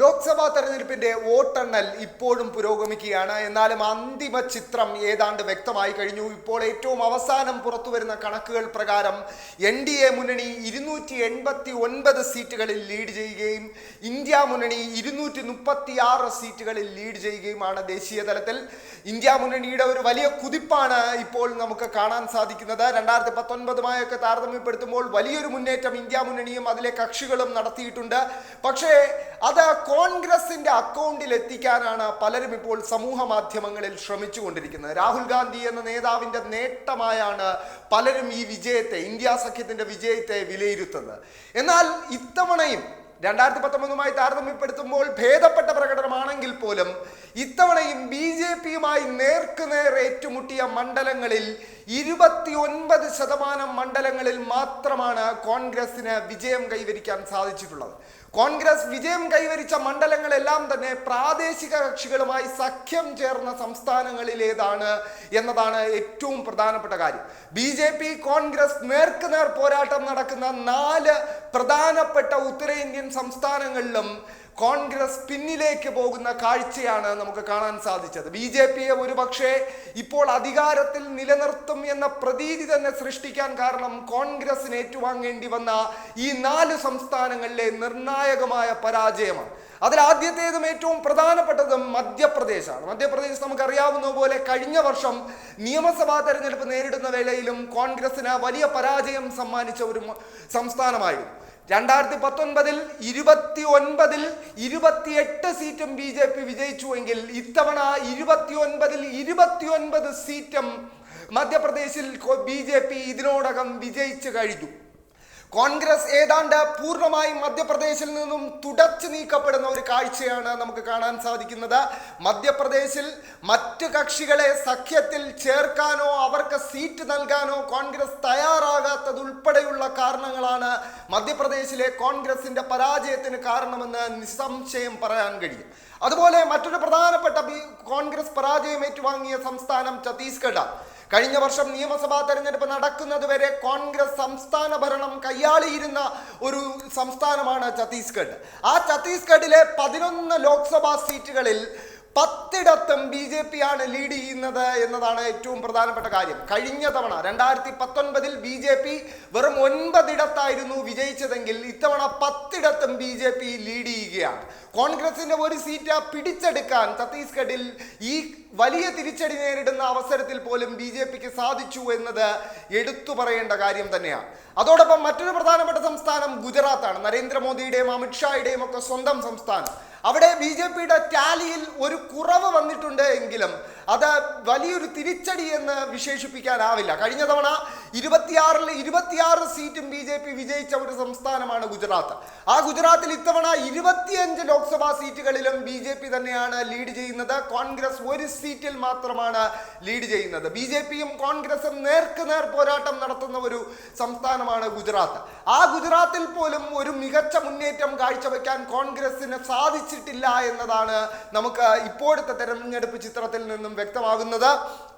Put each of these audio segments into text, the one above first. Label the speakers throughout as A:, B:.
A: ലോക്സഭാ തെരഞ്ഞെടുപ്പിന്റെ വോട്ടെണ്ണൽ ഇപ്പോഴും പുരോഗമിക്കുകയാണ്. എന്നാലും അന്തിമ ചിത്രം ഏതാണ്ട് വ്യക്തമായി കഴിഞ്ഞു. ഇപ്പോൾ ഏറ്റവും അവസാനം പുറത്തു വരുന്ന കണക്കുകൾ പ്രകാരം എൻ ഡി എ മുന്നണി ഇരുന്നൂറ്റി എൺപത്തി ഒൻപത് സീറ്റുകളിൽ ലീഡ് ചെയ്യുകയും ഇന്ത്യ മുന്നണി ഇരുന്നൂറ്റി മുപ്പത്തി ആറ് സീറ്റുകളിൽ ലീഡ് ചെയ്യുകയുമാണ് ദേശീയ തലത്തിൽ ഇന്ത്യ മുന്നണിയുടെ ഒരു വലിയ കുതിപ്പാണ് ഇപ്പോൾ നമുക്ക് കാണാൻ സാധിക്കുന്നത്. രണ്ടായിരത്തി പത്തൊൻപതുമായൊക്കെ താരതമ്യപ്പെടുത്തുമ്പോൾ വലിയൊരു മുന്നേറ്റം ഇന്ത്യ മുന്നണിയും അതിലെ കക്ഷികളും നടത്തിയിട്ടുണ്ട്. പക്ഷേ അത് കോൺഗ്രസിന്റെ അക്കൗണ്ടിൽ എത്തിക്കാനാണ് പലരും ഇപ്പോൾ സമൂഹ മാധ്യമങ്ങളിൽ ശ്രമിച്ചുകൊണ്ടിരിക്കുന്നത്. രാഹുൽ ഗാന്ധി എന്ന നേതാവിന്റെ നേട്ടമായാണ് പലരും ഈ വിജയത്തെ ഇന്ത്യ സഖ്യത്തിന്റെ വിജയത്തെ വിലയിരുത്തുന്നത്. എന്നാൽ ഇത്തവണയും രണ്ടായിരത്തി പത്തൊമ്പതുമായി താരതമ്യപ്പെടുത്തുമ്പോൾ ഭേദപ്പെട്ട പ്രകടനമാണെങ്കിൽ പോലും ഇത്തവണയും ബി ജെ പിയുമായി നേർക്കുനേർ ഏറ്റുമുട്ടിയ മണ്ഡലങ്ങളിൽ ഇരുപത്തി ഒൻപത് ശതമാനം മണ്ഡലങ്ങളിൽ മാത്രമാണ് കോൺഗ്രസിന് വിജയം കൈവരിക്കാൻ സാധിച്ചിട്ടുള്ളത്. കോൺഗ്രസ് വിജയം കൈവരിച്ച മണ്ഡലങ്ങളെല്ലാം തന്നെ പ്രാദേശിക കക്ഷികളുമായി സഖ്യം ചേർന്ന സംസ്ഥാനങ്ങളിലേതാണ് എന്നതാണ് ഏറ്റവും പ്രധാനപ്പെട്ട കാര്യം. ബി ജെ പി കോൺഗ്രസ് നേർക്കുനേർ പോരാട്ടം നടക്കുന്ന നാല് പ്രധാനപ്പെട്ട ഉത്തരേന്ത്യൻ സംസ്ഥാനങ്ങളിലും കോൺഗ്രസ് പിന്നിലേക്ക് പോകുന്ന കാഴ്ചയാണ് നമുക്ക് കാണാൻ സാധിച്ചത്. ബി ജെ പിയെ ഒരുപക്ഷെ ഇപ്പോൾ അധികാരത്തിൽ നിലനിർത്തും എന്ന പ്രതീതി തന്നെ സൃഷ്ടിക്കാൻ കാരണം കോൺഗ്രസിന് ഏറ്റുവാങ്ങേണ്ടി വന്ന ഈ നാല് സംസ്ഥാനങ്ങളിലെ നിർണായകമായ പരാജയമാണ്. അതിൽ ആദ്യത്തേതും ഏറ്റവും പ്രധാനപ്പെട്ടതും മധ്യപ്രദേശാണ്. മധ്യപ്രദേശ് നമുക്കറിയാവുന്ന പോലെ കഴിഞ്ഞ വർഷം നിയമസഭാ തെരഞ്ഞെടുപ്പ് നേരിടുന്ന വേളയിലും കോൺഗ്രസിന് വലിയ പരാജയം സമ്മാനിച്ച ഒരു സംസ്ഥാനമായിരുന്നു. രണ്ടായിരത്തി പത്തൊൻപതിൽ ഇരുപത്തി ഒൻപതിൽ ഇരുപത്തിയെട്ട് സീറ്റും ബി ജെ പി വിജയിച്ചുവെങ്കിൽ ഇത്തവണ ഇരുപത്തി ഒൻപതിൽ ഇരുപത്തി ഒൻപത് സീറ്റും മധ്യപ്രദേശിൽ ബി ജെ പി ഇതിനോടകം വിജയിച്ചു കഴിഞ്ഞു. കോൺഗ്രസ് ഏതാണ്ട് പൂർണമായും മധ്യപ്രദേശിൽ നിന്നും തുടച്ചു നീക്കപ്പെടുന്ന ഒരു കാഴ്ചയാണ് നമുക്ക് കാണാൻ സാധിക്കുന്നത്. മധ്യപ്രദേശിൽ മറ്റ് കക്ഷികളെ സഖ്യത്തിൽ ചേർക്കാനോ അവർക്ക് സീറ്റ് നൽകാനോ കോൺഗ്രസ് തയ്യാറാകാത്തതുൾപ്പെടെയുള്ള കാരണങ്ങളാണ് മധ്യപ്രദേശിലെ കോൺഗ്രസിന്റെ പരാജയത്തിന് കാരണമെന്ന് നിസ്സംശയം പറയാൻ കഴിയും. അതുപോലെ മറ്റൊരു പ്രധാനപ്പെട്ട കോൺഗ്രസ് പരാജയം ഏറ്റുവാങ്ങിയ സംസ്ഥാനം ഛത്തീസ്ഗഡാണ് കഴിഞ്ഞ വർഷം നിയമസഭാ തെരഞ്ഞെടുപ്പ് നടക്കുന്നത് വരെ കോൺഗ്രസ് സംസ്ഥാന ഭരണം കയ്യാളിയിരുന്ന ഒരു സംസ്ഥാനമാണ് ഛത്തീസ്ഗഡ്. ആ ഛത്തീസ്ഗഡിലെ പതിനൊന്ന് ലോക്സഭാ സീറ്റുകളിൽ പത്തിടത്തും ബി ജെ പി ആണ് ലീഡ് ചെയ്യുന്നത് എന്നതാണ് ഏറ്റവും പ്രധാനപ്പെട്ട കാര്യം. കഴിഞ്ഞ തവണ രണ്ടായിരത്തി പത്തൊൻപതിൽ ബി ജെ പി വെറും ഒൻപതിടത്തായിരുന്നു വിജയിച്ചതെങ്കിൽ ഇത്തവണ പത്തിടത്തും ബി ജെ പി ലീഡ് ചെയ്യുകയാണ്. കോൺഗ്രസിന്റെ ഒരു സീറ്റ് പിടിച്ചെടുക്കാൻ ഛത്തീസ്ഗഡിൽ ഈ വലിയ തിരിച്ചടി നേരിടുന്ന അവസരത്തിൽ പോലും ബി ജെ പിക്ക് സാധിച്ചു എന്നത് എടുത്തു പറയേണ്ട കാര്യം തന്നെയാണ്. അതോടൊപ്പം മറ്റൊരു പ്രധാനപ്പെട്ട സംസ്ഥാനം ഗുജറാത്താണ്. നരേന്ദ്രമോദിയുടെയും അമിത്ഷായുടെയും ഒക്കെ സ്വന്തം സംസ്ഥാനം. അവിടെ ബി ജെ പിയുടെ ടാലിയിൽ ഒരു കുറവ് വന്നിട്ടുണ്ട് എങ്കിലും അത് വലിയൊരു തിരിച്ചടി എന്ന് വിശേഷിപ്പിക്കാനാവില്ല. കഴിഞ്ഞ തവണ ഇരുപത്തിയാറിൽ ഇരുപത്തിയാറ് സീറ്റും ബി ജെ പി വിജയിച്ച ഒരു സംസ്ഥാനമാണ് ഗുജറാത്ത്. ആ ഗുജറാത്തിൽ ഇത്തവണ ഇരുപത്തിയഞ്ച് ലോക്സഭാ സീറ്റുകളിലും ബി ജെ പി തന്നെയാണ് ലീഡ് ചെയ്യുന്നത്. കോൺഗ്രസ് ഒരു സീറ്റിൽ മാത്രമാണ് ലീഡ് ചെയ്യുന്നത്. ബി ജെ പിയും കോൺഗ്രസും നേർക്ക് നേർ പോരാട്ടം നടത്തുന്ന ഒരു സംസ്ഥാനമാണ് ഗുജറാത്ത്. ആ ഗുജറാത്തിൽ പോലും ഒരു മികച്ച മുന്നേറ്റം കാഴ്ചവെക്കാൻ കോൺഗ്രസിന് സാധിച്ചിട്ടില്ല എന്നതാണ് നമുക്ക് ഇപ്പോഴത്തെ തെരഞ്ഞെടുപ്പ് ചിത്രത്തിൽ നിന്നും വ്യക്തമാകുന്നത്.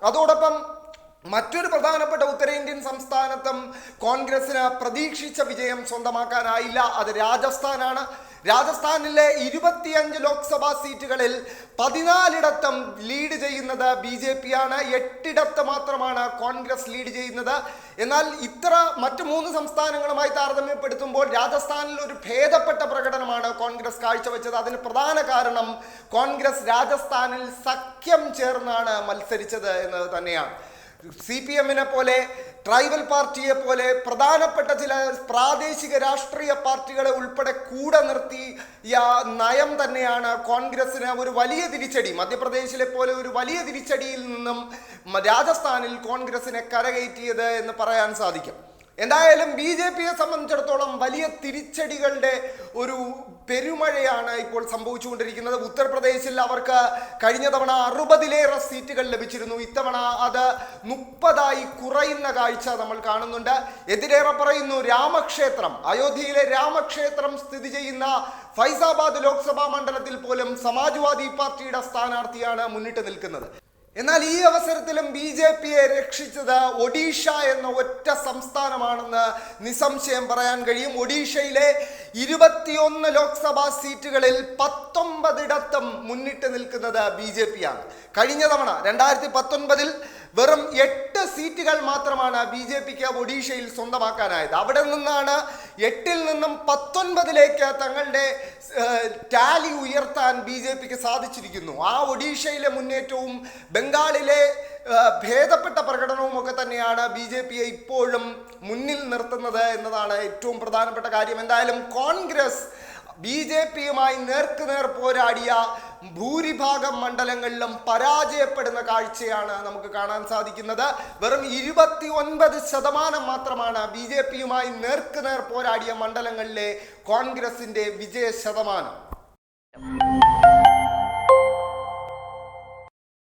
A: അതോടൊപ്പം മറ്റൊരു പ്രധാനപ്പെട്ട ഉത്തരേന്ത്യൻ സംസ്ഥാനത്തും കോൺഗ്രസിന് പ്രതീക്ഷിച്ച വിജയം സ്വന്തമാക്കാനായില്ല. അത് രാജസ്ഥാനാണ്. രാജസ്ഥാനിലെ ഇരുപത്തിയഞ്ച് ലോക്സഭാ സീറ്റുകളിൽ പതിനാലിടത്തും ലീഡ് ചെയ്യുന്നത് ബി ജെ പി ആണ് എട്ടിടത്ത് മാത്രമാണ് കോൺഗ്രസ് ലീഡ് ചെയ്യുന്നത്. എന്നാൽ ഇത്ര മറ്റു മൂന്ന് സംസ്ഥാനങ്ങളുമായി താരതമ്യപ്പെടുത്തുമ്പോൾ രാജസ്ഥാനിൽ ഒരു ഭേദപ്പെട്ട പ്രകടനമാണ് കോൺഗ്രസ് കാഴ്ചവെച്ചത്. അതിന് പ്രധാന കാരണം കോൺഗ്രസ് രാജസ്ഥാനിൽ സഖ്യം ചേർന്നാണ് മത്സരിച്ചത് എന്നത് തന്നെയാണ്. സി പി എമ്മിനെ പോലെ ട്രൈബൽ പാർട്ടിയെ പോലെ പ്രധാനപ്പെട്ട ചില പ്രാദേശിക രാഷ്ട്രീയ പാർട്ടികളെ ഉൾപ്പെടെ കൂടെ നിർത്തിയ നയം തന്നെയാണ് കോൺഗ്രസിന് ഒരു വലിയ തിരിച്ചടി. മധ്യപ്രദേശിലെ പോലെ ഒരു വലിയ തിരിച്ചടിയിൽ നിന്നും രാജസ്ഥാനിൽ കോൺഗ്രസിനെ കരകയറ്റിയത് എന്ന് പറയാൻ സാധിക്കും. എന്തായാലും ബി ജെ പിയെ സംബന്ധിച്ചിടത്തോളം വലിയ തിരിച്ചടികളുടെ ഒരു പെരുമഴയാണ് ഇപ്പോൾ സംഭവിച്ചുകൊണ്ടിരിക്കുന്നത്. ഉത്തർപ്രദേശിൽ അവർക്ക് കഴിഞ്ഞ തവണ അറുപതിലേറെ സീറ്റുകൾ ലഭിച്ചിരുന്നു. ഇത്തവണ അത് മുപ്പതായി കുറയുന്ന കാഴ്ച നമ്മൾ കാണുന്നുണ്ട്. എതിരേറെ പറയുന്നു രാമക്ഷേത്രം. അയോധ്യയിലെ രാമക്ഷേത്രം സ്ഥിതി ചെയ്യുന്ന ഫൈസാബാദ് ലോക്സഭാ മണ്ഡലത്തിൽ പോലും സമാജ്വാദി പാർട്ടിയുടെ സ്ഥാനാർത്ഥിയാണ് മുന്നിട്ട് നിൽക്കുന്നത്. എന്നാൽ ഈ അവസരത്തിലും ബി ജെ പിയെ രക്ഷിച്ചത് ഒഡീഷ എന്ന ഒറ്റ സംസ്ഥാനമാണെന്ന് നിസ്സംശയം പറയാൻ കഴിയും. ഒഡീഷയിലെ ഇരുപത്തിയൊന്ന് ലോക്സഭാ സീറ്റുകളിൽ പത്തൊമ്പതിടത്തും മുന്നിട്ട് നിൽക്കുന്നത് ബി ജെ പി ആണ്. കഴിഞ്ഞ തവണ രണ്ടായിരത്തി പത്തൊൻപതിൽ വെറും എട്ട് സീറ്റുകൾ മാത്രമാണ് ബി ജെ പിക്ക് ഒഡീഷയിൽ സ്വന്തമാക്കാനായത്. അവിടെ നിന്നാണ് എട്ടിൽ നിന്നും പത്തൊൻപതിലേക്ക് തങ്ങളുടെ ടാലി ഉയർത്താൻ ബി ജെ പിക്ക് സാധിച്ചിരിക്കുന്നു. ആ ഒഡീഷയിലെ മുന്നേറ്റവും ബംഗാളിലെ ഭേദപ്പെട്ട പ്രകടനവും ഒക്കെ തന്നെയാണ് ബി ജെ പിയെ ഇപ്പോഴും മുന്നിൽ നിർത്തുന്നത് എന്നതാണ് ഏറ്റവും പ്രധാനപ്പെട്ട കാര്യം. എന്തായാലും കോൺഗ്രസ് ബി ജെ പിയുമായി നേർക്കുനേർ പോരാടിയ ഭൂരിഭാഗം മണ്ഡലങ്ങളിലും പരാജയപ്പെടുന്ന കാഴ്ചയാണ് നമുക്ക് കാണാൻ സാധിക്കുന്നത്. വെറും ഇരുപത്തി ഒൻപത് ശതമാനം മാത്രമാണ് ബി ജെ പിയുമായി നേർക്കുനേർ പോരാടിയ മണ്ഡലങ്ങളിലെ കോൺഗ്രസിന്റെ വിജയ ശതമാനം